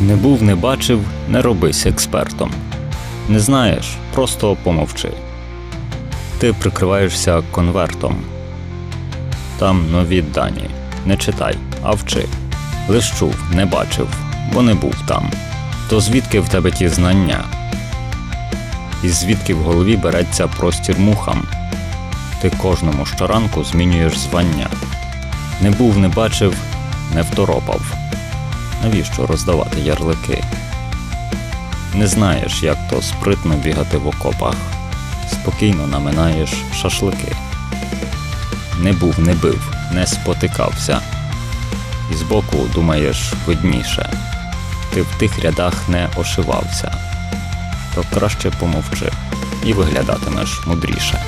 Не був, не бачив, не робись експертом. Не знаєш, просто помовчи. Ти прикриваєшся конвертом. Там нові дані. Не читай, а вчи. Лиш чув, не бачив, бо не був там. То звідки в тебе ті знання? І звідки в голові береться простір мухам? Ти кожному щоранку змінюєш звання. Не був, не бачив, не второпав. Навіщо роздавати ярлики? Не знаєш, як то спритно бігати в окопах, спокійно наминаєш шашлики. Не був, не бив, не спотикався. І збоку думаєш видніше. Ти в тих рядах не ошивався. То краще помовчи і виглядатимеш мудріше.